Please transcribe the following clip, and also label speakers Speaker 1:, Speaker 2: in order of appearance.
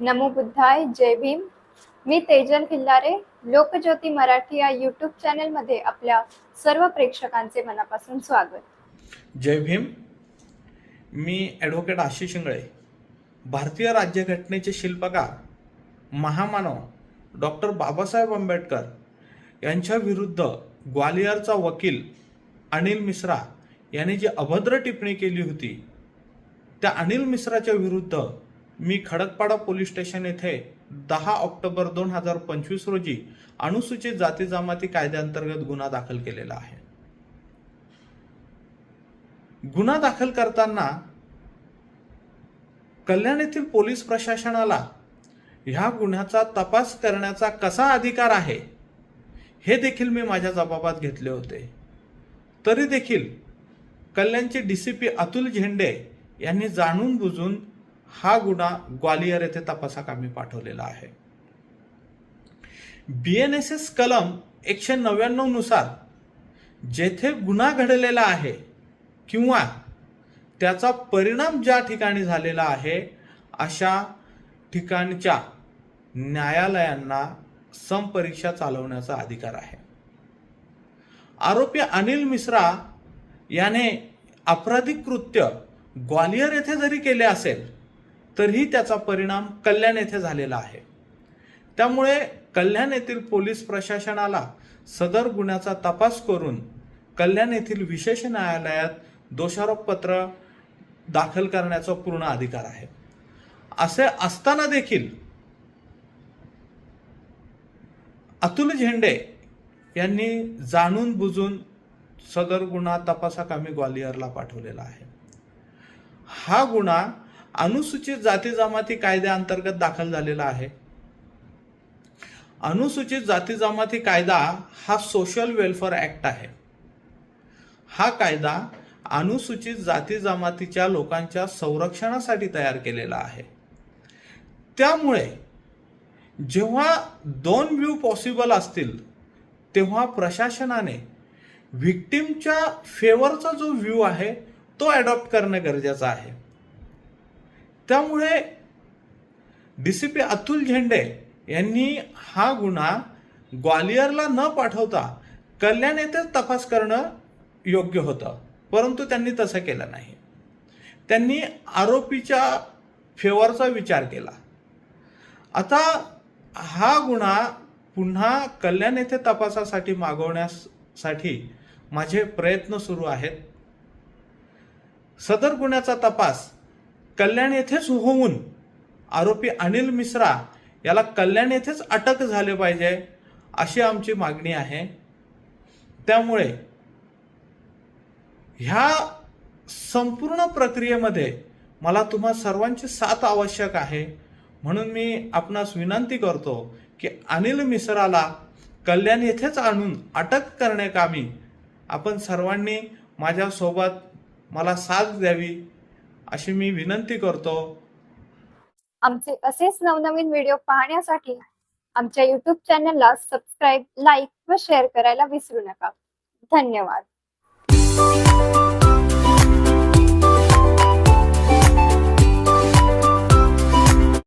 Speaker 1: नमो बुद्धाय जय भीम. मी तेजल खिल्लारे लोकज्योती मराठी या यूट्यूब चॅनलमध्ये आपल्या सर्व प्रेक्षकांचे मनापासून स्वागत.
Speaker 2: जय भीम. मी ॲडव्होकेट आशिष शिंगळे भारतीय राज्यघटनेचे शिल्पकार महामानव डॉक्टर बाबासाहेब आंबेडकर यांच्या विरुद्ध ग्वालियरचा वकील अनिल मिश्रा यांनी जी अभद्र टिप्पणी केली होती त्या अनिल मिश्राच्या विरुद्ध मी खडकपाडा पोलीस स्टेशन येथे दहा ऑक्टोबर दोन हजार पंचवीस रोजी अनुसूचित जाती जमाती कायद्याअंतर्गत गुन्हा दाखल केलेला आहे. गुन्हा दाखल करताना कल्याण येथील पोलीस प्रशासनाला ह्या गुन्ह्याचा तपास करण्याचा कसा अधिकार आहे हे देखील मी माझ्या जबाबात घेतले होते. तरी देखील कल्याणचे D C P Atul Zende यांनी जाणून बुजून हा गुन्हा ग्वालियर येथे तपासाकामी पाठवलेला आहे. बी एन एस एस कलम एकशे नव्याण्णवनुसार जेथे गुन्हा घडलेला आहे किंवा त्याचा परिणाम ज्या ठिकाणी झालेला आहे अशा ठिकाणच्या न्यायालयांना समपरीक्षा चालवण्याचा अधिकार आहे. आरोपी अनिल मिश्रा याने अपराधिक कृत्य ग्वालियर येथे जरी केले असेल तरीही त्याचा परिणाम कल्याण येथे झालेला आहे. त्यामुळे कल्याण येथील पोलीस प्रशासनाला सदर गुन्ह्याचा तपास करून कल्याण येथील विशेष न्यायालयात दोषारोपपत्र दाखल करण्याचा पूर्ण अधिकार आहे. असे असताना देखील अतुल झेंडे यांनी जाणून बुजून सदर गुन्हा तपासाकामी ग्वालियरला पाठवलेला आहे. हा गुन्हा अनुसूचित जाती जमाती कायद्याअंतर्गत दाखल झालेला आहे. अनुसूचित जाती जमाती कायदा हा सोशल वेलफेअर ऍक्ट आहे. हा कायदा अनुसूचित जाती जमातीच्या लोकांच्या संरक्षणासाठी तयार केलेला आहे. त्यामुळे जेव्हा दोन व्ह्यू पॉसिबल असतील तेव्हा प्रशासनाने व्हिक्टीमच्या फेवरचा जो व्ह्यू आहे तो ॲडॉप्ट करणं गरजेचं आहे. त्यामुळे D C P Atul Zende यांनी हा गुन्हा ग्वालियरला न पाठवता कल्याण येथेच तपास करणं योग्य होतं. परंतु त्यांनी तसं केलं नाही. त्यांनी आरोपीच्या फेवरचा विचार केला. आता हा गुन्हा पुन्हा कल्याण येथे तपासासाठी मागवण्यासाठी माझे प्रयत्न सुरू आहेत. सदर गुन्ह्याचा तपास कल्याण येथेच होऊन आरोपी अनिल मिश्रा याला कल्याण येथेच अटक झाले पाहिजे अशी आमची मागणी आहे. त्यामुळे ह्या संपूर्ण प्रक्रियेमध्ये मला तुम्हा सर्वांची साथ आवश्यक आहे. म्हणून मी आपणास विनंती करतो की अनिल मिश्राला कल्याण येथेच आणून अटक करण्याकामी आपण सर्वांनी माझ्यासोबत मला साथ द्यावी. अशी मी विनंती करतो.
Speaker 1: आमचे असेच नवनवीन व्हिडिओ पाहण्यासाठी आमच्या युट्यूब चॅनलला सबस्क्राईब लाईक व शेअर करायला विसरू नका. धन्यवाद.